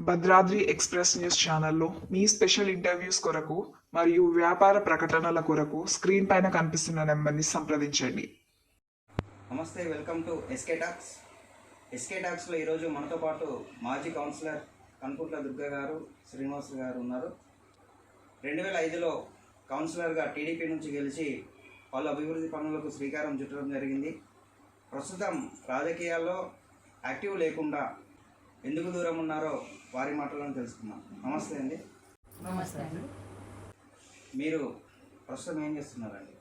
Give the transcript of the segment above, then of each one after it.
Bhadradri express news ఛానల్లో మీ special interviews కొరకు మరియు వ్యాపార ప్రకటనల కొరకు స్క్రీన్ పైన కనిపిస్తున్న నెంబర్ని సంప్రదించండి. నమస్తే welcome to SK talks. SK టాక్స్లో ఈరోజు మనతో పాటు మాజీ కౌన్సిలర్ కనుకుంట్ల దుర్గా గారు శ్రీనివాస్ గారు ఉన్నారు. రెండు వేల ఐదులో కౌన్సిలర్గా టీడీపీ నుంచి గెలిచి పలు అభివృద్ధి పనులకు శ్రీకారం చుట్టడం జరిగింది. ప్రస్తుతం రాజకీయాల్లో యాక్టివ్ లేకుండా ఎందుకు దూరం ఉన్నారో వారి మాటలను తెలుసుకుందాం. నమస్తే అండి. నమస్తే అండి. మీరు ప్రస్తుతం ఏం చేస్తున్నారండి?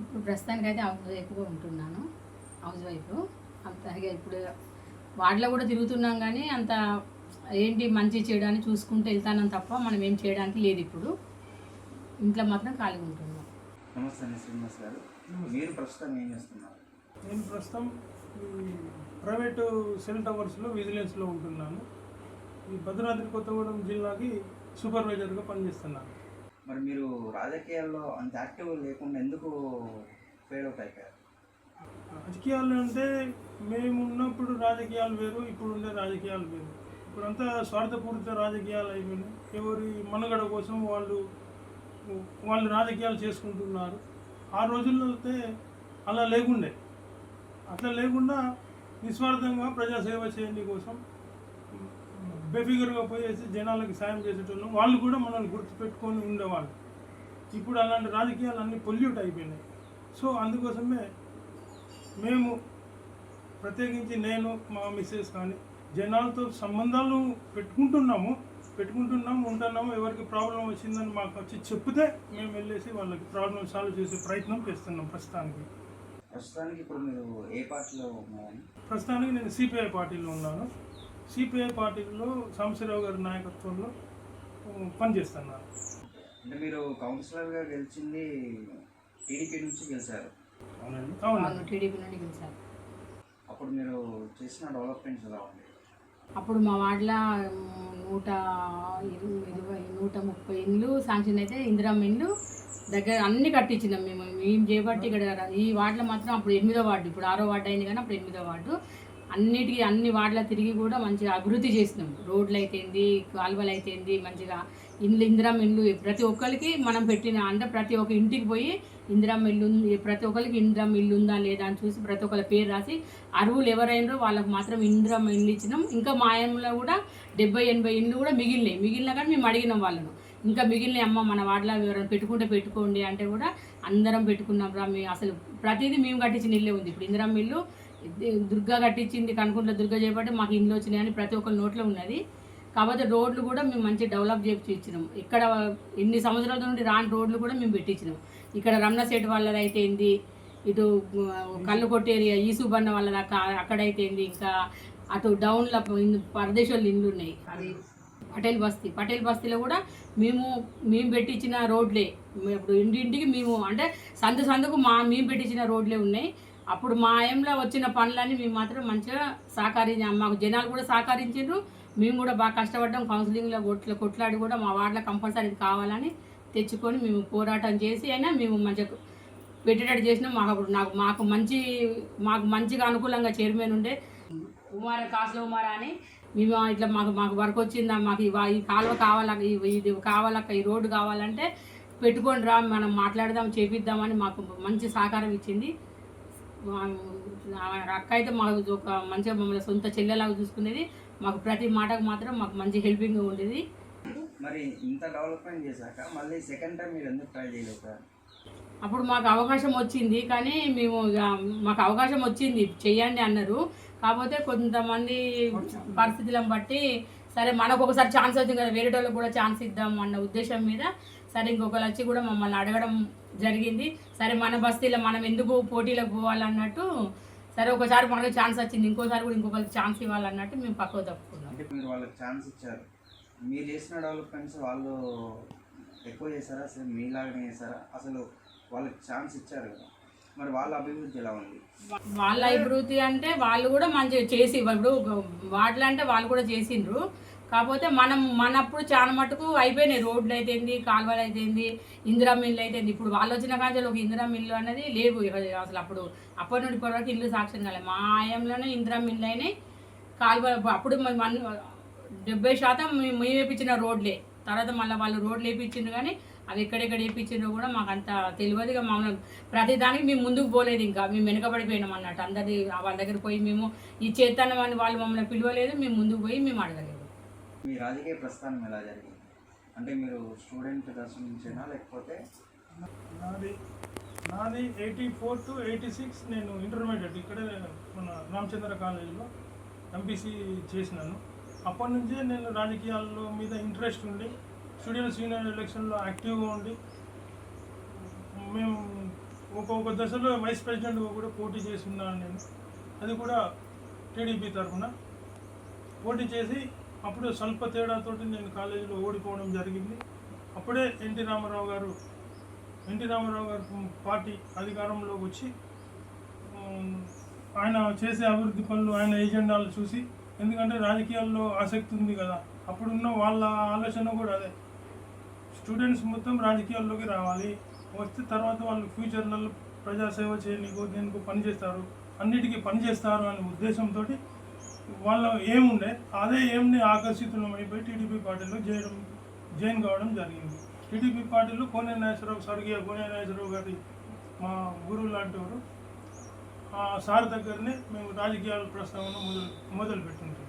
ఇప్పుడు ప్రస్తుతానికి అయితే హౌస్ వైఫ్గా ఉంటున్నాను. House wife. అంత ఇప్పుడు వాటిలో కూడా తిరుగుతున్నాం కానీ అంత ఏంటి మంచి చేయడానికి చూసుకుంటూ వెళ్తానం తప్ప మనం ఏం చేయడానికి లేదు ఇప్పుడు. ఇంట్లో మాత్రం ఖాళీగా ఉంటున్నాం. నమస్తే అండి శ్రీనివాస్ గారు. మీరు ప్రస్తుతం ఏం చేస్తున్నారు? నేను ప్రస్తుతం ఈ ప్రైవేటు సెల్ టవర్స్లో విజిలెన్స్లో ఉంటున్నాను. ఈ భద్రాద్రి కొత్తగూడెం జిల్లాకి సూపర్వైజర్గా పనిచేస్తున్నాను. మరి మీరు రాజకీయాల్లో అంత యాక్టివ్ లేకుండా ఎందుకు ఫేడ్ అవుట్ అయిపోయారు? రాజకీయాలు అంటే మేము ఉన్నప్పుడు రాజకీయాలు వేరు ఇప్పుడు ఉండే రాజకీయాలు వేరు. ఇప్పుడంతా స్వార్థపూరిత రాజకీయాలు అయిపోయినాయి. ఎవరి మనుగడ కోసం వాళ్ళు వాళ్ళు రాజకీయాలు చేసుకుంటున్నారు. ఆ రోజుల్లో అయితే అలా లేకుండే. అట్లా లేకుండా నిస్వార్థంగా ప్రజాసేవ చేయండి కోసం బెఫిగర్గా పోయేసి జనాలకి సాయం చేసేటోళ్ళం వాళ్ళు కూడా మనల్ని గుర్తుపెట్టుకొని ఉండేవాళ్ళు. ఇప్పుడు అలాంటి రాజకీయాలు అన్నీ పొల్యూట్ అయిపోయినాయి. సో అందుకోసమే మేము ప్రత్యేకించి నేను మా మిస్సెస్ కానీ జనాలతో సంబంధాలు పెట్టుకుంటున్నాము పెట్టుకుంటున్నాము ఉంటున్నాము. ఎవరికి ప్రాబ్లం వచ్చిందని మాకు వచ్చి చెప్తే మేము వెళ్ళేసి వాళ్ళకి ప్రాబ్లం సాల్వ్ చేసే ప్రయత్నం చేస్తున్నాం ప్రస్తుతానికి. ప్రస్తుతానికి ఇప్పుడు మీరు ఏ పార్టీలో ఉన్నారని? ప్రస్తుతానికి నేను సిపిఐ పార్టీలో ఉన్నాను. సిపిఐ పార్టీలో సాంబశివరావు గారి నాయకత్వంలో పనిచేస్తున్నాను. అంటే మీరు కౌన్సిలర్గా గెలిచింది టీడీపీ నుంచి గెలిచారు. అవునండి. అవును అవునండి టీడీపీ నుండి గెలిచారు. అప్పుడు మీరు చేసిన డెవలప్మెంట్స్ ఎలా ఉంది అప్పుడు మా వార్డులో నూట ఇరవై ఇరవై నూట ముప్పై ఇండ్లు శాంక్షన్ అయితే ఇందిరమ్మ ఇండ్లు దగ్గర అన్ని కట్టించినాం మేము. మేము చేపట్టి ఇక్కడ ఈ వార్డులో మాత్రం అప్పుడు ఎనిమిదో వార్డు ఇప్పుడు ఆరో వార్డు అయింది కానీ అప్పుడు ఎనిమిదో వార్డు. అన్నిటికీ అన్ని వార్డుల తిరిగి కూడా మంచిగా అభివృద్ధి చేసినాం. రోడ్లు అయితేంది కాలువలు అయితేంది మంచిగా ఇండ్లు ఇందిరమ్మ ఇండ్లు ప్రతి ఒక్కరికి మనం పెట్టిన అంటే ప్రతి ఒక్క ఇంటికి పోయి ఇందిరమ్మ ఇల్లు ఉంది ప్రతి ఒక్కరికి ఇందిరమ్మ ఇల్లు ఉందా లేదా అని చూసి ప్రతి ఒక్కరి పేరు రాసి అరువులు ఎవరైనారో వాళ్ళకి మాత్రం ఇందిరమ్మ ఇల్లు ఇచ్చినాం. ఇంకా మా ఆయనలో కూడా డెబ్బై ఎనభై ఇండ్లు కూడా మిగిలినాయి. మిగిలిన కానీ మేము అడిగినాం వాళ్ళను. ఇంకా మిగిలిన అమ్మ మన వాడలా ఎవరైనా పెట్టుకుంటే పెట్టుకోండి అంటే కూడా అందరం పెట్టుకున్నాం రా మేము అసలు ప్రతిదీ మేము కట్టించిన ఇల్లే ఉంది. ఇప్పుడు ఇందిరమ్మ ఇల్లు దుర్గా కట్టించింది కనుకుంట్లో దుర్గా చేపట్టి మాకు ఇండ్లు వచ్చినాయని ప్రతి ఒక్కరి నోట్లో ఉన్నది. కాకపోతే రోడ్లు కూడా మేము మంచి డెవలప్ చేయించినాం ఇక్కడ ఎన్ని సంవత్సరాల నుండి రాని రోడ్లు కూడా మేము పెట్టించినాం. ఇక్కడ రమణ సెట్ వాళ్ళది అయితే ఏంది? ఇటు కళ్ళు కొట్టేరియా ఈసుబన్న వాళ్ళది అక్క అక్కడైతే ఏంది? ఇంకా అటు డౌన్లో పరదేశాలు ఇండ్లు ఉన్నాయి. అది పటేల్ బస్తీ. పటేల్ బస్తీలో కూడా మేము మేము పెట్టించిన రోడ్లే. ఇప్పుడు ఇంటింటికి మేము అంటే సందు సందుకు మా మేము పెట్టించిన రోడ్లే ఉన్నాయి. అప్పుడు మా ఆయంలో వచ్చిన పనులన్నీ మేము మాత్రం మంచిగా సహకరించాం మాకు జనాలు కూడా సహకరించారు మేము కూడా బాగా కష్టపడ్డాం. కౌన్సిలింగ్లో కొట్ల కొట్లాడి కూడా మా వార్డులో కంపల్సరీ కావాలని తెచ్చుకొని మేము పోరాటం చేసి అయినా మేము మంచిగా పెట్టేటట్టు చేసినాం. మాకు అప్పుడు నాకు మాకు మంచి మాకు మంచిగా అనుకూలంగా చైర్మన్ ఉండే. కుమార కాసుల కుమార అని మేము ఇట్లా మాకు మాకు వర్క్ వచ్చిందా మాకు ఈ కాలువ కావాలా ఇది కావాలక్క ఈ రోడ్డు కావాలంటే పెట్టుకొని రా మనం మాట్లాడదాం చేపిద్దామని మాకు మంచి సహకారం ఇచ్చింది. అక్క అయితే మాకు ఒక మంచిగా మమ్మల్ని సొంత చెల్లెలాగా చూసుకునేది. మాకు ప్రతి మాటకు మాత్రం మాకు మంచి హెల్పింగ్గా ఉండేది. మరి ఇంత డెవలప్మెంట్ చేశాక మళ్ళీ సెకండ్ టైం మీరు ఎందుకు ట్రై చేయలేదు అప్పుడు మాకు అవకాశం వచ్చింది కానీ మేము మాకు అవకాశం వచ్చింది చెయ్యండి అన్నారు. కాకపోతే కొంతమంది పరిస్థితులను బట్టి సరే మనకు ఒకసారి ఛాన్స్ వచ్చింది కదా వేరే వాళ్ళకి కూడా ఛాన్స్ ఇద్దాం అన్న ఉద్దేశం మీద సరే ఇంకొకరు వచ్చి కూడా మమ్మల్ని అడగడం జరిగింది. సరే మన బస్తీలో మనం ఎందుకు పోటీలకు పోవాలన్నట్టు సరే ఒకసారి మనకు ఛాన్స్ వచ్చింది ఇంకోసారి కూడా ఇంకొకరికి ఛాన్స్ ఇవ్వాలన్నట్టు మేము పక్కకు తప్పుకున్నాం. వాళ్ళకి ఛాన్స్ ఇచ్చారు. మీరు చేసిన డెవలప్మెంట్స్ వాళ్ళు ఎక్కువ చేశారా? అసలు మీలాగానే చేశారా? అసలు వాళ్ళకి ఛాన్స్ ఇచ్చారు కదా. మరి వాళ్ళ అభివృద్ధి ఎలా ఉంది? వాళ్ళ అభివృద్ధి అంటే వాళ్ళు కూడా మంచిగా చేసి ఇప్పుడు వాటిలో అంటే వాళ్ళు కూడా చేసిండ్రు. కాకపోతే మనం మనప్పుడు చాలా మటుకు అయిపోయినాయి. రోడ్లు అయితేంది కాలువలు అయితేంది ఇందిరా మిల్లు అయితేంది ఇప్పుడు వాళ్ళు వచ్చిన కాంచెలు ఒక ఇందిరా మిల్లు అనేది లేవు అసలు అప్పుడు. అప్పటి నుండి ఇప్పటి వరకు ఇల్లు సాక్ష్యం కాలేదు మా ఆయంలోనే ఇందిరా మిల్లు అయినాయి. కాలువ అప్పుడు మన డెబ్బై శాతం మేము మేము వేయించిన రోడ్లే. తర్వాత మళ్ళీ వాళ్ళు రోడ్లు వేయించిండ్రు కానీ అవి ఎక్కడెక్కడ వేయించిండ్రో కూడా మాకు అంత తెలియదుగా మమ్మల్ని ప్రతి దానికి మేము ముందుకు పోలేదు ఇంకా. మేము వెనకబడిపోయినాం అన్నట్టు. అందరి వాళ్ళ దగ్గర పోయి మేము ఈ చేతనం అని వాళ్ళు మమ్మల్ని పిలవలేదు. మేము ముందుకు పోయి మేము అడగలేదు. మీ రాజకీయ ప్రస్థానం ఎలా జరిగింది? అంటే మీరు స్టూడెంట్ దశ నుంచేనా లేకపోతే నాది నాది eighty four to eighty six నేను ఇంటర్మీడియట్ ఇక్కడే మన రామచంద్ర కాలేజీలో ఎంపీసీ చేసినాను. అప్పటి నుంచి నేను రాజకీయాల్లో మీద ఇంట్రెస్ట్ ఉండి స్టూడెంట్ సీనియర్ ఎలక్షన్లో యాక్టివ్గా ఉండి మేము ఒక దశలో వైస్ ప్రెసిడెంట్గా కూడా పోటీ చేసి ఉన్నాను నేను. అది కూడా టీడీపీ తరఫున. పోటీ చేసి అప్పుడు స్వల్ప తేడాతోటి నేను కాలేజీలో ఓడిపోవడం జరిగింది. అప్పుడే ఎన్టీ రామారావు గారు ఎన్టీ రామారావు గారు పార్టీ అధికారంలోకి వచ్చి ఆయన చేసే అభివృద్ధి పనులు ఆయన ఏజెండాలు చూసి ఎందుకంటే రాజకీయాల్లో ఆసక్తి ఉంది కదా. అప్పుడున్న వాళ్ళ ఆలోచన కూడా అదే. స్టూడెంట్స్ మొత్తం రాజకీయాల్లోకి రావాలి. వస్తే తర్వాత వాళ్ళు ఫ్యూచర్లలో ప్రజాసేవ చేయనీకు దేనికి పనిచేస్తారు అన్నిటికీ పనిచేస్తారు అనే ఉద్దేశంతో వాళ్ళ ఏముండే అదే ఏమిని ఆకర్షితులం అయిపోయి టీడీపీ పార్టీలో చేయడం జాయిన్ కావడం జరిగింది. టీడీపీ పార్టీలో కోనే నాగేశ్వరరావు స్వర్గీయ కోనే నాగేశ్వరరావు గారి మా గురువు లాంటి వారు సార్ దగ్గరనే మేము రాజకీయాల ప్రస్తావన మొదలు మొదలు పెట్టింటాం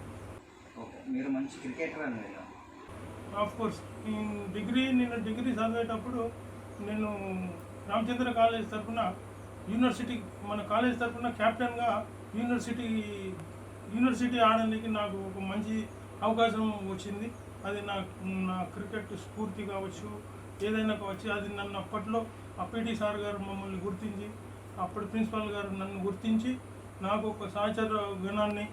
ఓకే మీరు మంచి క్రికెటర్ ఆఫ్ కోర్స్ నేను డిగ్రీ నేను డిగ్రీ చదివేటప్పుడు నేను రామచంద్ర కాలేజ్ తరఫున యూనివర్సిటీ మన కాలేజ్ తరఫున కెప్టెన్గా యూనివర్సిటీ యూనివర్సిటీ ఆడడానికి నాకు ఒక మంచి అవకాశం వచ్చింది. అది నా నా క్రికెట్ స్ఫూర్తి కావచ్చు ఏదైనా కావచ్చు అది నన్ను అప్పట్లో ఆ పీటీ సార్ గారు మమ్మల్ని గుర్తించి అప్పుడు ప్రిన్సిపాల్ గారు నన్ను గుర్తించి నాకు ఒక సహచర గణాన్ని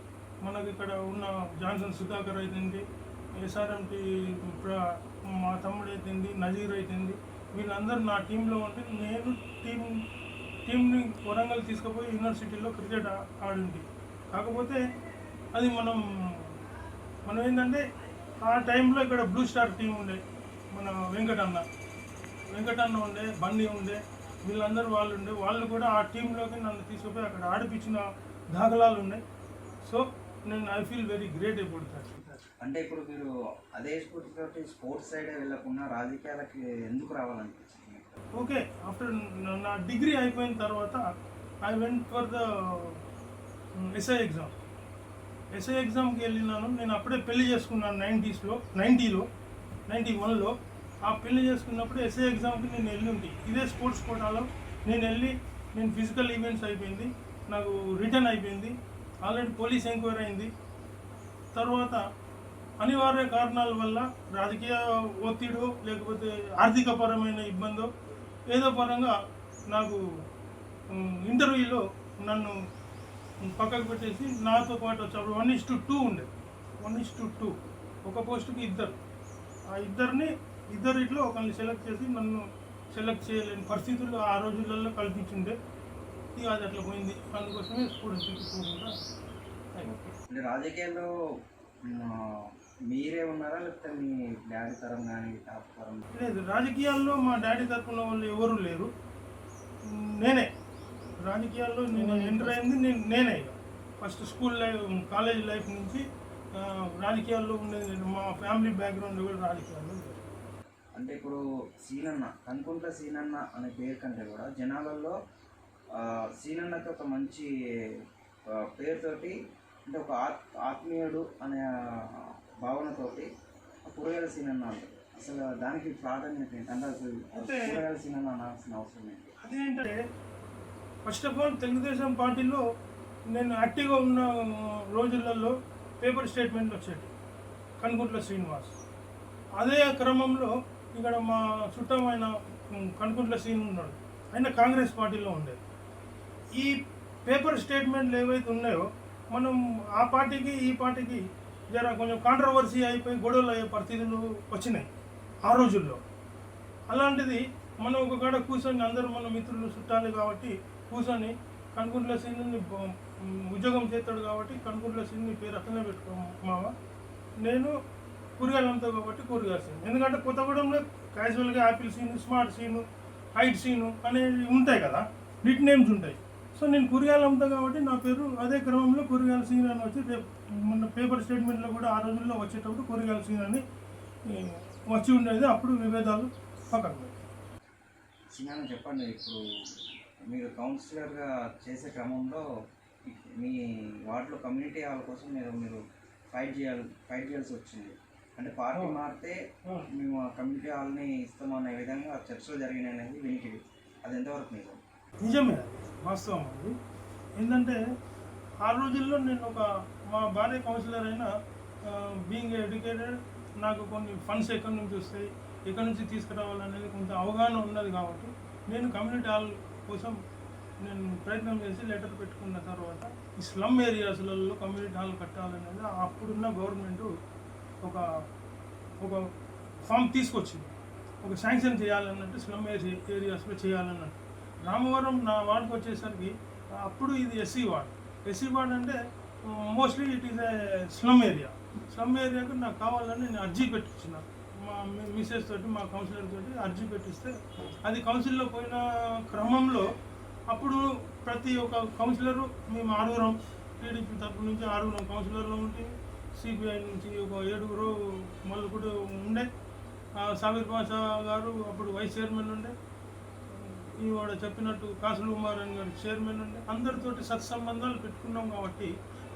మనకి ఇక్కడ ఉన్న జాన్సన్ సుధాకర్ అయితేంది ఎస్ఆర్ఎంటి మా తమ్ముడు అయితేంది నజీర్ అయితేంది వీళ్ళందరూ నా టీంలో ఉంటే నేను టీం టీంని వరంగల్ తీసుకుపోయి యూనివర్సిటీలో క్రికెట్ ఆడింది. కాకపోతే అది మనం మనం ఏంటంటే ఆ టైంలో ఇక్కడ బ్లూ స్టార్ టీం ఉండే మన వెంకటన్న. వెంకటన్న ఉండే బండి ఉండే వీళ్ళందరూ వాళ్ళు ఉండే వాళ్ళు కూడా ఆ టీంలోకి నన్ను తీసుకుపోయి అక్కడ ఆడిపించిన దాఖలాలు ఉన్నాయి. సో నేను I feel very great that అంటే ఇప్పుడు మీరు అదే స్ఫూర్తితోటి స్పోర్ట్స్ సైడే వెళ్ళకుండా రాజకీయాలకి ఎందుకు రావాలనిపించింది? ఓకే ఆఫ్టర్ నా డిగ్రీ అయిపోయిన తర్వాత I went for the SI exam SI ఎగ్జామ్కి వెళ్ళినాను. నేను అప్పుడే పెళ్ళి చేసుకున్నాను నైంటీస్లో నైంటీలో నైంటీ వన్లో. ఆ పెళ్ళి చేసుకున్నప్పుడు ఎస్ఏ ఎగ్జామ్కి నేను వెళ్ళి ఉంది ఇదే స్పోర్ట్స్ కోటాలో నేను వెళ్ళి నేను ఫిజికల్ ఈవెంట్స్ అయిపోయింది నాకు రిటర్న్ అయిపోయింది ఆల్రెడీ పోలీస్ ఎంక్వైరీ అయింది. తర్వాత అనివార్య కారణాల వల్ల రాజకీయ ఒత్తిడో లేకపోతే ఆర్థిక పరమైన ఇబ్బందో ఏదో పరంగా నాకు ఇంటర్వ్యూలో నన్ను పక్కకు పెట్టేసి నాతో పాటు వచ్చాడు వన్ ఇస్ టు టూ ఉండే. వన్ ఇస్ టు టూ ఒక పోస్టుకి ఇద్దరు. ఆ ఇద్దరిని ఇద్దరిట్లో ఒకరిని సెలెక్ట్ చేసి నన్ను సెలెక్ట్ చేయలేని పరిస్థితుల్లో ఆ రోజులలో కల్పించిండే ఇక అది అట్లా పోయింది అందుకోసమే. అంటే రాజకీయాల్లో మీరే ఉన్నారా లేకపోతే మీ డాడీ తరం కానీ తాత తరం లేదు రాజకీయాల్లో మా డాడీ తరపున వాళ్ళు ఎవరు లేరు నేనే రాజకీయాల్లో నేను ఎంటర్ అయింది నేను నేనే first school life college life నుంచి రాజకీయాల్లో ఉండేది. మా ఫ్యామిలీ బ్యాక్గ్రౌండ్ కూడా రాజకీయాల్లో. అంటే ఇప్పుడు సీనన్న కనుకుంట్ల సీనన్న అనే పేరు కంటే కూడా జనాలలో సీనన్నకి ఒక మంచి పేరుతోటి అంటే ఒక ఆత్ ఆత్మీయుడు అనే భావనతోటి కూరగాయల సీనన్న అంటారు. అసలు దానికి ప్రాధాన్యత ఏంటి? అంటే అసలు కూరగాయల సీనన్న అనాల్సిన అవసరం ఏంటి? అదేంటంటే ఫస్ట్ ఆఫ్ ఆల్ తెలుగుదేశం పార్టీలో నేను యాక్టివ్గా ఉన్న రోజులలో పేపర్ స్టేట్మెంట్లు వచ్చేటి కనుకుంట్ల శ్రీనివాస్. అదే క్రమంలో ఇక్కడ మా చుట్టమైన ఉమ్, కనుకుంట్ల సీన్ ఉన్నాడు. ఆయన కాంగ్రెస్ పార్టీలో ఉండేది. ఈ పేపర్ స్టేట్మెంట్లు ఏవైతే ఉన్నాయో మనం ఆ పార్టీకి ఈ పార్టీకి జర కొంచెం కాంట్రవర్సీ అయిపోయి గొడవలు అయ్యే పరిస్థితులు వచ్చినాయి ఆ రోజుల్లో. అలాంటిది మనం ఒక కాడ కూర్చొని అందరూ మన మిత్రులు చుట్టాలి కాబట్టి కూర్చొని కనుకుంట్ల సీన్ని ఉద్యోగం చేస్తాడు కాబట్టి కనుకుంట్ల సీన్ని పేరు అట్లనే పెట్టుకో మావ నేను కూరగాయలు అమ్ముతావు కాబట్టి కూరగాయలు సీన్. ఎందుకంటే కొత్తగూడెంలో క్యాజువల్గా apple scene smart scene height scene అనేవి ఉంటాయి కదా నిట్ నేమ్స్ ఉంటాయి. సో నేను కూరగాయలు అమ్ముతా కాబట్టి నా పేరు అదే క్రమంలో కూరగాయల సీన్ అని వచ్చి మొన్న పేపర్ స్టేట్మెంట్లో కూడా ఆ రోజుల్లో వచ్చేటప్పుడు కూరగాయల సీన్ అని వచ్చి ఉండేది. అప్పుడు విభేదాలు పక్కన పెట్టారు. చిన్న చెప్పండి ఇప్పుడు మీరు కౌన్సిలర్గా చేసే క్రమంలో మీ వార్డులో కమ్యూనిటీ హాల్ కోసం మీరు మీరు ఫైట్ చేయాలి ఫైట్ చేయాల్సి వచ్చింది. అంటే పార్టీ మారితే ఆ. మేము ఆ కమ్యూనిటీ హాల్ని ఇస్తామనే విధంగా చర్చలు జరిగినాయి అనేది వినికిడి. అది ఎంతవరకు నిజం? నిజమే వాస్తవం అది. ఏంటంటే ఆ రోజుల్లో నేను ఒక మా భార్య కౌన్సిలర్ అయినా బీయింగ్ ఎడ్యుకేటెడ్ నాకు కొన్ని ఫండ్స్ ఎక్కడి నుంచి వస్తాయి ఎక్కడి నుంచి తీసుకురావాలనేది కొంత అవగాహన ఉన్నది కాబట్టి నేను కమ్యూనిటీ హాల్ కోసం నేను ప్రయత్నం చేసి లెటర్ పెట్టుకున్న తర్వాత ఈ స్లమ్ ఏరియాస్లలో కమ్యూనిటీ హాల్ కట్టాలనేది అప్పుడున్న గవర్నమెంట్ ఒక ఒక ఫామ్ తీసుకొచ్చింది. ఒక శాంక్షన్ చేయాలన్నట్టు స్లమ్ ఏరియాస్లో చేయాలన్నట్టు. రామవరం నా వార్డుకు వచ్చేసరికి అప్పుడు ఇది ఎస్సీ వార్డ్. ఎస్సీ వార్డ్ అంటే mostly it is a slum area. Slum ఏరియాకు నాకు కావాలని నేను అర్జీ పెట్టించిన మా మిసెస్ తోటి మా కౌన్సిలర్ తోటి అర్జీ పెట్టిస్తే అది కౌన్సిల్లో పోయిన క్రమంలో అప్పుడు ప్రతి ఒక్క కౌన్సిలరు మేము ఆరుగురం టీడీపీ తరపు నుంచి ఆరుగురం కౌన్సిలర్లో ఉంటే సిపిఐ నుంచి ఒక ఏడుగురు మళ్ళీ ఉండే. సమీర్ పాషా గారు అప్పుడు వైస్ చైర్మన్ ఉండే. ఈవాడ చెప్పినట్టు కాసులు కుమారన్ గారు చైర్మన్ ఉండే. అందరితోటి సత్సంబంధాలు పెట్టుకున్నాం కాబట్టి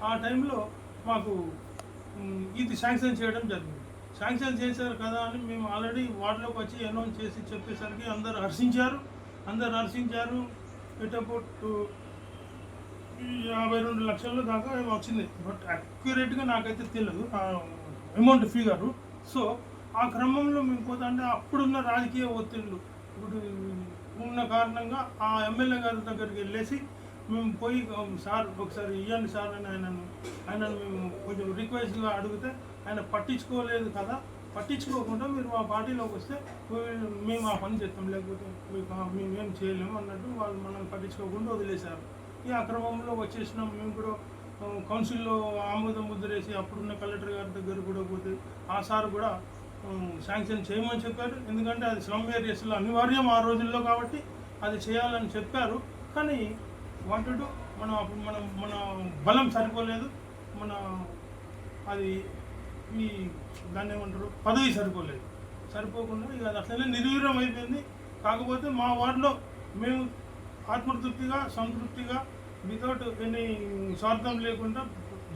ఆ టైంలో మాకు ఇది శాంక్షన్ చేయడం జరిగింది. శాంక్షన్ చేశారు కదా అని మేము ఆల్రెడీ వార్డులోకి వచ్చి అనౌన్స్ చేసి చెప్పేసరికి అందరు హర్షించారు. అందరు హర్షించారు. ఇట్ యాభై రెండు లక్షల దాకా ఏమో వచ్చింది. బట్ అక్యురేట్గా నాకైతే తెలియదు అమౌంట్ ఫిగరు సో ఆ క్రమంలో మేము పోతుంటే అప్పుడున్న రాజకీయ ఒత్తిళ్ళు. ఇప్పుడు ఉన్న కారణంగా ఆ ఎమ్మెల్యే గారి దగ్గరికి వెళ్ళేసి మేము పోయి సార్ ఒకసారి ఇవ్వండి సార్ అని ఆయనను ఆయనను మేము కొంచెం రిక్వెస్ట్గా అడిగితే ఆయన పట్టించుకోలేదు కదా. పట్టించుకోకుండా మీరు మా పార్టీలోకి వస్తే మేము ఆ పని చేస్తాం. లేకపోతే మీకు మేమేం చేయలేము అన్నట్టు వాళ్ళు మనల్ని పట్టించుకోకుండా వదిలేశారు. ఈ అక్రమంలో వచ్చేసినాం. మేము కూడా కౌన్సిల్లో ఆమోదం ముద్రేసి అప్పుడున్న కలెక్టర్ గారి దగ్గర కూడా పోతే ఆ సార్ కూడా శాంక్షన్ చేయమని చెప్పారు. ఎందుకంటే అది స్లమ్ ఏరియాస్లో అనివార్యం ఆ రోజుల్లో కాబట్టి అది చేయాలని చెప్పారు. కానీ వాంటెడ్ మనం అప్పుడు మనం మన బలం సరిపోలేదు. మన అది ఈ దాన్ని ఏమంటారు పదవి సరిపోలేదు. సరిపోకుండా ఇక అది అట్లనే నిర్వీర్యం అయిపోయింది. కాకపోతే మా వార్డులో మేము ఆత్మతృప్తిగా సంతృప్తిగా వితౌట్ ఎనీ స్వార్థం లేకుండా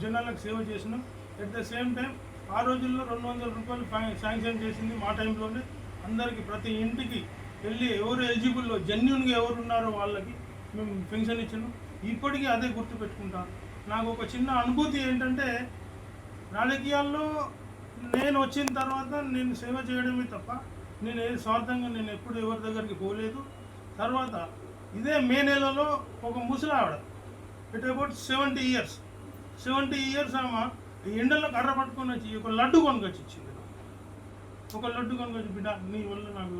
జనాలకు సేవ చేసినాం. ఎట్ ద సేమ్ టైం ఆ రోజుల్లో రెండు వందల రూపాయలు శాంక్షన్ చేసింది మా టైంలోనే. అందరికీ ప్రతి ఇంటికి వెళ్ళి ఎవరు ఎలిజిబుల్లో జెన్యున్గా ఎవరు ఉన్నారో వాళ్ళకి మేము పెన్షన్ ఇచ్చినాం. ఇప్పటికీ అదే గుర్తుపెట్టుకుంటాను నాకు ఒక చిన్న అనుభూతి ఏంటంటే రాజకీయాల్లో నేను వచ్చిన తర్వాత నేను సేవ చేయడమే తప్ప నేను ఏ స్వార్థంగా నేను ఎప్పుడు ఎవరి దగ్గరికి పోలేదు. తర్వాత ఇదే మే నెలలో ఒక ముసలావిడ it about seventy years seventy years ఆమె ఎండల్లో ఎండలో కర్ర పట్టుకొని వచ్చి ఒక లడ్డు కొనుకొచ్చి ఇచ్చింది. ఒక లడ్డు కొనుకొచ్చి బిడ్డ నీ వల్ల నాకు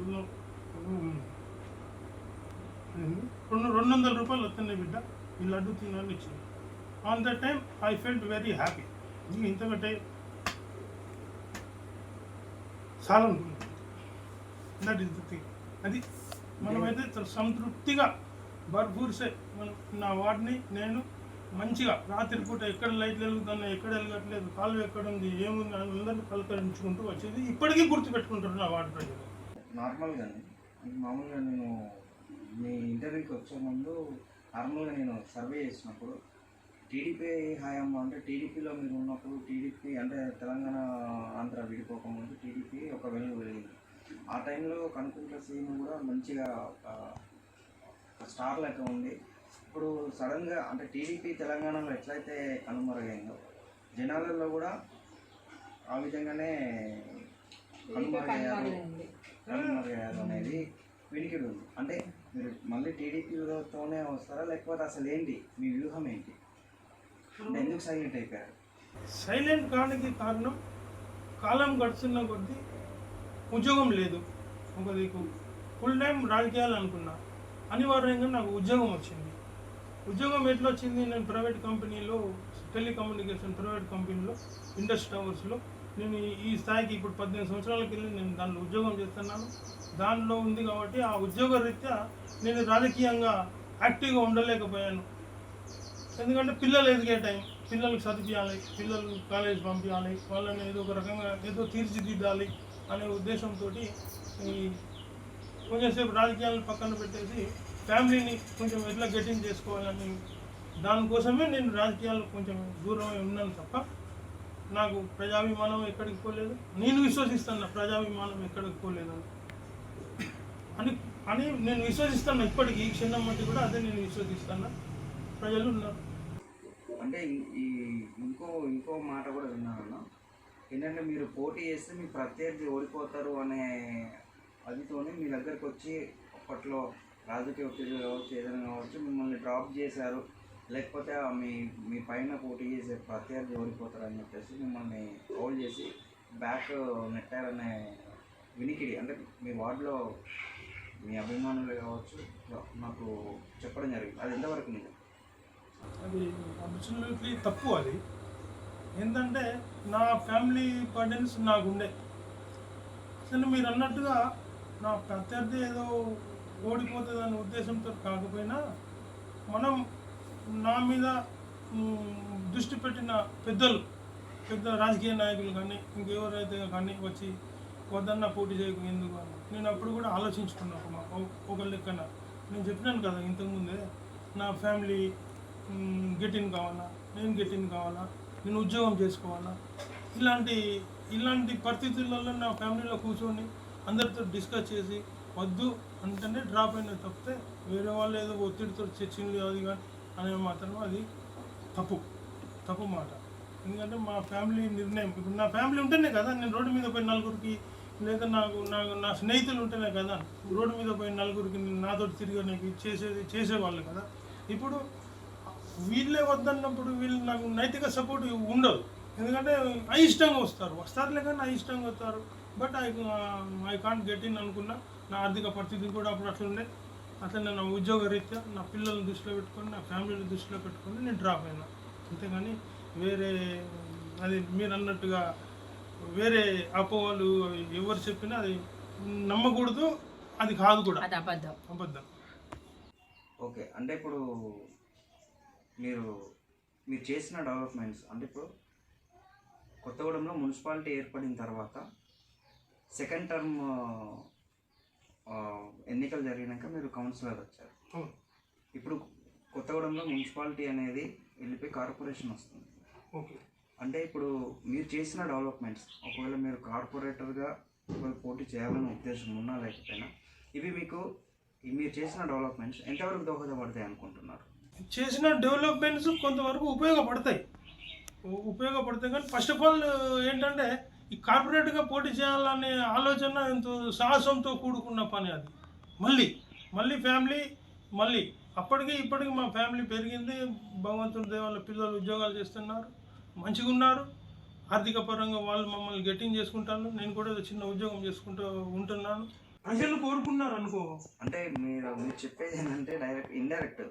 రెండు రెండు వందల రూపాయలు వస్తున్నాయి బిడ్డ. ఈ లడ్డు తినాలని ఇచ్చింది. On that time I felt very happy ఇంతకంటే చాలా దట్ ఇస్ ద థింగ్ అది మనమైతే సంతృప్తిగా భర్పూర్సే మనం నా వాడిని నేను మంచిగా రాత్రిపూట ఎక్కడ లైట్లు వెలుగుతున్నాయి ఎక్కడ వెలగట్లేదు కాలువ ఎక్కడ ఉంది ఏముంది అని అందరినీ పలకరించుకుంటూ వచ్చేది ఇప్పటికీ గుర్తుపెట్టుకుంటారు నా వార్డు ప్రజలు. నార్మల్గా మామూలుగా నేను మీ ఇంటర్వ్యూకి వచ్చే ముందు నార్మల్గా నేను సర్వే చేసినప్పుడు టీడీపీ హయాంలో అంటే టీడీపీలో మీరు ఉన్నప్పుడు టీడీపీ అంటే తెలంగాణ ఆంధ్ర విడిపోకముందు టీడీపీ ఒక వెలుగు వెలిగింది. ఆ టైంలో కనుకుంట్ల సీన్ కూడా మంచిగా ఒక స్టార్ లెక్క ఉంది. ఇప్పుడు సడన్గా అంటే టీడీపీ తెలంగాణలో ఎట్లయితే కనుమరుగైందో జనాలలో కూడా ఆ విధంగానే కనుమరుగయ్యారు. కనుమరుగయ్యారు అనేది వినికిడి ఉంది. అంటే మీరు మళ్ళీ టీడీపీతోనే వస్తారా? లేకపోతే అసలు ఏంటి? మీ వ్యూహం ఏంటి? అంటే ఎందుకు సైలెంట్ అయిపోయారు? సైలెంట్ కానికి కారణం కాలం గడుస్తున్న కొద్దీ ఉద్యోగం లేదు. ఒక దిక్కు ఫుల్ టైం రాజకీయాలు అనుకున్నా అనివార్యంగా నాకు ఉద్యోగం వచ్చింది. ఉద్యోగం ఎట్లా వచ్చింది? నేను ప్రైవేట్ కంపెనీలో టెలికమ్యూనికేషన్ ప్రైవేట్ కంపెనీలో ఇండస్ టవర్స్లో నేను ఈ- స్థాయికి ఇప్పుడు పద్దెనిమిది సంవత్సరాలకి వెళ్ళి నేను దానిలో ఉద్యోగం చేస్తున్నాను. దానిలో ఉంది కాబట్టి ఆ ఉద్యోగ రీత్యా నేను రాజకీయంగా యాక్టివ్గా ఉండలేకపోయాను. ఎందుకంటే పిల్లలు ఎదిగే టైం పిల్లలకు చదివించాలి పిల్లలు కాలేజ్ పంపించాలి వాళ్ళని ఏదో ఒక రకంగా ఏదో తీర్చిదిద్దాలి. అనే ఉద్దేశంతో ఈ కొంచెంసేపు రాజకీయాలను పక్కన పెట్టేసి ఫ్యామిలీని కొంచెం ఎట్లా గట్టిన చేసుకోవాలని దానికోసమే నేను రాజకీయాలు కొంచెం దూరమై ఉన్నాను తప్ప నాకు ప్రజాభిమానం ఎక్కడికి పోలేదు. నేను విశ్వసిస్తాను నా ప్రజాభిమానం ఎక్కడికి పోలేదు. అని అని నేను విశ్వసిస్తాను ఇప్పటికీ ఈ క్షణం మట్టి కూడా అదే నేను విశ్వసిస్తాను ప్రజలు ఉన్నారు. అంటే ఈ- ఈ ఇంకో ఇంకో మాట కూడా విన్నాను. ఏంటంటే మీరు పోటీ చేస్తే మీ ప్రత్యర్థి ఓడిపోతారు అనే అదితోనే మీ దగ్గరకు వచ్చి అప్పట్లో రాజకీయ ఒత్తిడి కావచ్చు ఏదైనా కావచ్చు మిమ్మల్ని డ్రాప్ చేశారు. లేకపోతే మీ మీ పైన పోటీ చేసే ప్రత్యర్థి ఓడిపోతారు అని చెప్పేసి మిమ్మల్ని హోల్డ్ చేసి బ్యాక్ నెట్టారనే వినికిడి. అంటే మీ వార్డులో మీ అభిమానులు కావచ్చు నాకు చెప్పడం జరిగింది. అది ఎంతవరకు నిజం? అది తప్పు అది. ఏంటంటే నా ఫ్యామిలీ బర్డెన్స్ నాకు ఉండే అసలు మీరు అన్నట్టుగా నా ప్రత్యర్థి ఏదో ఓడిపోతుంది అనే ఉద్దేశంతో కాకపోయినా మనం నా మీద దృష్టి పెట్టిన పెద్దలు పెద్ద రాజకీయ నాయకులు కానీ ఇంకెవరైతే కానీ వచ్చి వద్దన్న పోటీ చేయకు ఎందుకు అని. నేను అప్పుడు కూడా ఆలోచించుకున్నాను మా- ఒక- ఒక లెక్కన. నేను చెప్పినాను కదా ఇంతకుముందే నా ఫ్యామిలీ గెటిన్ కావాలా నేను గెటిన్ కావాలా నేను ఉద్యోగం చేసుకోవాలా? ఇలాంటి ఇలాంటి పరిస్థితులలో నా ఫ్యామిలీలో కూర్చొని అందరితో డిస్కస్ చేసి వద్దు అంటేనే డ్రాప్ అయిన తప్పితే వేరే వాళ్ళు ఏదో ఒత్తిడితో చర్చింది అది కానీ అనేది మాత్రం అది తప్పు. తప్పు మాట. ఎందుకంటే మా ఫ్యామిలీ నిర్ణయం. ఇప్పుడు నా ఫ్యామిలీ ఉంటేనే కదా నేను రోడ్డు మీద పోయి నలుగురికి లేదా నాకు నాకు నా స్నేహితులు ఉంటేనే కదా రోడ్డు మీద పోయి నలుగురికి నాతో తిరిగి చేసేది చేసేవాళ్ళు కదా. ఇప్పుడు వీళ్ళే వద్దన్నప్పుడు వీళ్ళు నాకు నైతిక సపోర్ట్ ఉండదు. ఎందుకంటే అయిష్టంగా వస్తారు. వస్తారులే కానీ అయిష్టంగా వస్తారు. But I I can't get in అనుకున్నా. నా ఆర్థిక పరిస్థితి కూడా అప్పుడు అట్లుండే. అట్లనే నా ఉద్యోగ రీత్యా నా పిల్లల్ని దృష్టిలో పెట్టుకొని నా ఫ్యామిలీని దృష్టిలో పెట్టుకొని నేను డ్రాప్ అయినా. అంతేగాని వేరే అది మీరు అన్నట్టుగా వేరే అపోహలు అవి ఎవరు చెప్పినా అది నమ్మకూడదు. అది కాదు కూడా. అది అబద్ధం. అబద్ధం. ఓకే. అంటే ఇప్పుడు మీరు మీరు చేసిన డెవలప్మెంట్స్ అంటే ఇప్పుడు కొత్తగూడెంలో మున్సిపాలిటీ ఏర్పడిన తర్వాత సెకండ్ టర్మ్ ఎన్నికలు జరిగినాక మీరు కౌన్సిలర్ వచ్చారు. ఇప్పుడు కొత్తగూడెంలో మున్సిపాలిటీ అనేది వెళ్ళిపోయి కార్పొరేషన్ వస్తుంది. ఓకే. అంటే ఇప్పుడు మీరు చేసిన డెవలప్మెంట్స్ ఒకవేళ మీరు కార్పొరేటర్గా ఒకవేళ పోటీ చేయాలనే ఉద్దేశం ఉన్నా లేకపోయినా ఇవి మీకు మీరు చేసిన డెవలప్మెంట్స్ ఎంతవరకు దోహదపడతాయి అనుకుంటున్నారు? చేసిన డెవలప్మెంట్స్ కొంతవరకు ఉపయోగపడతాయి. ఉపయోగపడతాయి కానీ ఫస్ట్ ఆఫ్ ఆల్ ఏంటంటే ఈ కార్పొరేట్గా పోటీ చేయాలనే ఆలోచన ఎంతో సాహసంతో కూడుకున్న పని అది. మళ్ళీ మళ్ళీ ఫ్యామిలీ మళ్ళీ అప్పటికి ఇప్పటికి మా ఫ్యామిలీ పెరిగింది. భగవంతుడి దేవాల పిల్లలు ఉద్యోగాలు చేస్తున్నారు మంచిగా ఉన్నారు. ఆర్థిక పరంగా వాళ్ళు మమ్మల్ని గెట్టింగ్ చేసుకుంటాను నేను కూడా చిన్న ఉద్యోగం చేసుకుంటూ ఉంటున్నాను. ప్రజలు కోరుకున్నారు అనుకో అంటే మీరు మీరు చెప్పేది ఏంటంటే డైరెక్ట్ ఇండైరెక్ట్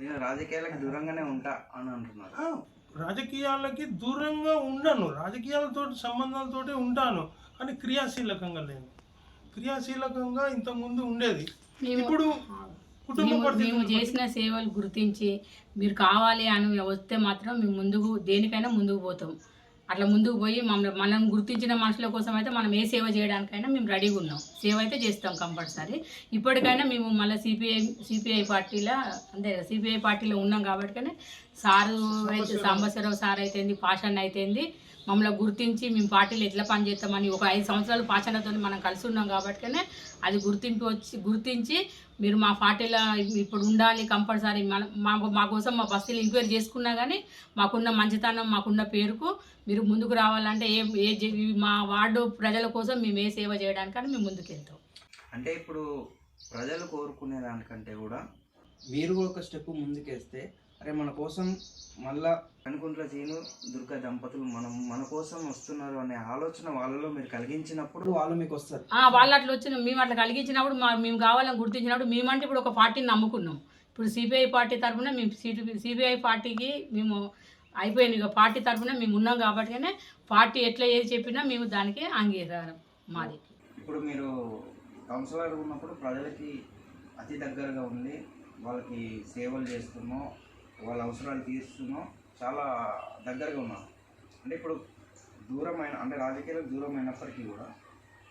నేను రాజకీయాలకు దూరంగానే ఉంటా అని అంటున్నారు. ఆ, రాజకీయాలకి దూరంగా ఉండను. రాజకీయాలతో సంబంధాలతోటి ఉంటాను. కానీ క్రియాశీలకంగా లేను. క్రియాశీలకంగా ఇంతకుముందు ఉండేది. మేము ఇప్పుడు కుటుంబ మేము చేసిన సేవలు గుర్తించి మీరు కావాలి అని వస్తే మాత్రం మేము ముందుకు దేనికైనా ముందుకు పోతాం. అట్లా ముందుకు పోయి మమ్మల్ని మనం గుర్తించిన మనుషుల కోసం అయితే మనం ఏ సేవ చేయడానికైనా మేము రెడీగా ఉన్నాం. సేవ అయితే చేస్తాం కంపల్సరీ. ఇప్పటికైనా మేము మళ్ళీ సిపిఐ సిపిఐ పార్టీలో అంతే సిపిఐ పార్టీలో ఉన్నాం కాబట్టి సారు అయితే సాంబశ్వరరావు సార్ అయితేంది పాషన్న అయితేంది మమ్మల్ని గుర్తించి మేము పార్టీలు ఎట్లా పనిచేస్తామని ఒక ఐదు సంవత్సరాలు పాచనతో మనం కలిసి ఉన్నాం కాబట్టినే అది గుర్తింపు వచ్చి గుర్తించి మీరు మా పార్టీలో ఇప్పుడు ఉండాలి కంపల్సరీ. మన మా మా కోసం మా బస్తీలు ఎంక్వైరీ చేసుకున్నా కానీ మాకున్న మంచితనం మాకున్న పేరుకు మీరు ముందుకు రావాలంటే ఏ ఏ జే- మా వార్డు ప్రజల కోసం మేము ఏ సేవ చేయడానికని మేము ముందుకు వెళ్తాం అంటే ఇప్పుడు ప్రజలు కోరుకునే దానికంటే కూడా మీరు కూడా ఒక స్టెప్ ముందుకేస్తే అరే మన కోసం మళ్ళా కనుకుంట్ల సీను దుర్గా దంపతులు మనం మన కోసం వస్తున్నారు అనే ఆలోచన వాళ్ళలో మీరు కలిగించినప్పుడు వాళ్ళు మీకు వస్తారు. వాళ్ళు అట్లా వచ్చిన మేము అట్లా కలిగించినప్పుడు మా మేము కావాలని గుర్తించినప్పుడు మేమంటే ఇప్పుడు ఒక పార్టీని నమ్ముకున్నాం. ఇప్పుడు సిపిఐ పార్టీ తరఫున మేము సిపిఐ పార్టీకి మేము అయిపోయింది ఇక పార్టీ తరఫున మేము ఉన్నాం కాబట్టినే పార్టీ ఎట్లా ఏది చెప్పినా మేము దానికి అంగీకారం మాది. ఇప్పుడు మీరు కౌన్సిలర్ ఉన్నప్పుడు ప్రజలకి అతి దగ్గరగా ఉండి వాళ్ళకి సేవలు చేస్తున్నాం. వాళ్ళ అవసరాలు తీరుస్తున్నాం చాలా దగ్గరగా ఉన్నాం. అంటే ఇప్పుడు దూరమైన అంటే రాజకీయాలకు దూరం అయినప్పటికీ కూడా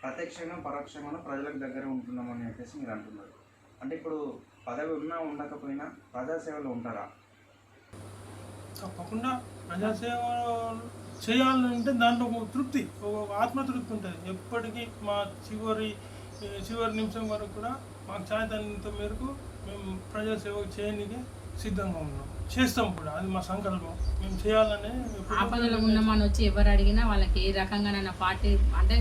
ప్రత్యక్షంగా పరోక్షంగా ప్రజలకు దగ్గర ఉంటున్నామని చెప్పేసి మీరు అంటున్నారు. అంటే ఇప్పుడు పదవి ఉన్నా ఉండకపోయినా ప్రజాసేవలో ఉంటారా? తప్పకుండా ప్రజాసేవ చేయాలంటే దాంట్లో ఒక తృప్తి ఒక ఆత్మతృప్తి ఉంటుంది. ఎప్పటికీ మా చివరి చివరి నిమిషం వరకు కూడా మాకు చాయతనంత మేరకు మేము ప్రజాసేవ చేయడానికి సిద్ధంగా ఉన్నాం. చేస్తాం కూడా. అది మా సంకల్పం. మేము చేయాలనే ఆపదలో ఉన్నామని వచ్చి ఎవరు అడిగినా వాళ్ళకి ఏ రకంగానైనా పార్టీ అంటే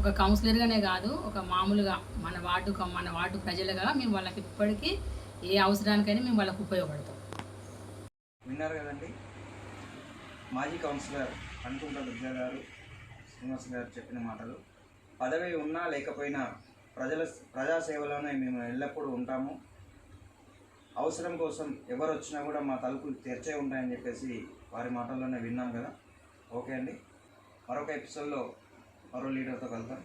ఒక కౌన్సిలర్గానే కాదు ఒక మామూలుగా మన వార్డు మన వార్డు ప్రజలుగా మేము వాళ్ళకి ఇప్పటికీ ఏ అవసరానికైనా మేము వాళ్ళకి ఉపయోగపడతాం. విన్నారు కదండి? మాజీ కౌన్సిలర్ అనుకుంట దుర్గా గారు శ్రీనివాస్ గారు చెప్పిన మాటలు. పదవి ఉన్నా లేకపోయినా ప్రజల ప్రజాసేవలోనే మేము ఎల్లప్పుడూ ఉంటాము. అవసరం కోసం ఎవరు వచ్చినా కూడా మా తలుపులు తెరిచే ఉంటాయని చెప్పేసి వారి మాటల్లోనే విన్నాం కదా. ఓకే అండి. మరొక ఎపిసోడ్లో మరో లీడర్తో కలుద్దాం.